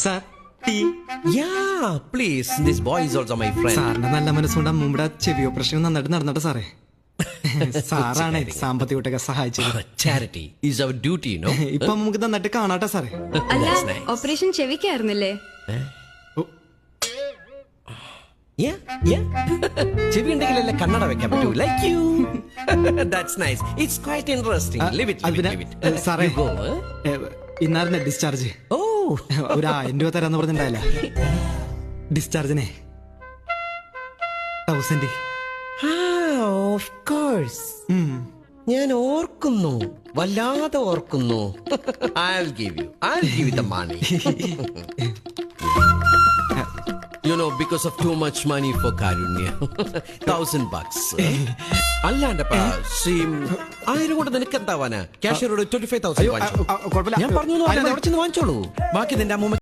Sir tea Yeah, please. This boy is also my friend. സാറിന്റെ നല്ല മനസ്സുകൊണ്ട് അമ്മൂമ്മയുടെ ചെവി ഓപ്പറേഷൻ നന്നായിട്ട് നടന്നിട്ട് സാറേ. സാറാണ് സാമ്പത്തികമായിട്ടൊക്കെ സഹായിച്ചത്. Charity is our duty, you know. ഇപ്പൊ നമുക്ക് നന്നായിട്ട് കാണാട്ടെ സാറേ. അല്ല. ഓപ്പറേഷൻ ചെവിക്കായിരുന്നില്ലേ? Yeah, yeah. ചെവി ഉണ്ടെങ്കിലല്ലേ കണ്ണട വെക്കാൻ പറ്റൂ. Like you that's nice it's quite interesting live it അത് പിന്നെ ലിവ് ഏ, സാറേ ഇറ്റ് ഇന്നായിരുന്നു ഡിസ്ചാർജ് ഓ ഒരു ആയിരം രൂപ തരാന്ന് പറഞ്ഞിട്ടുണ്ടായില്ല ഡിസ്ചാർജിനെ തൗസൻഡ് ഓഫ് കോഴ്സ് ഞാൻ ഓർക്കുന്നു വല്ലാതെ ഓർക്കുന്നു. I give you I give the money you know because of too much money for Karunya thousand bucks അല്ലാണ്ടപ്പാ seam ആയിരം കൊണ്ട് നിനക്ക് എന്താവാനാ ക്യാഷ്യറോട് ട്വന്റി ഫൈവ് തൗസൻഡ്. ഞാൻ പറഞ്ഞു എന്ന് അവിടെ ചെന്ന് വാങ്ങിച്ചോളൂ. ബാക്കി നിന്റെ അമ്മൂമ്മ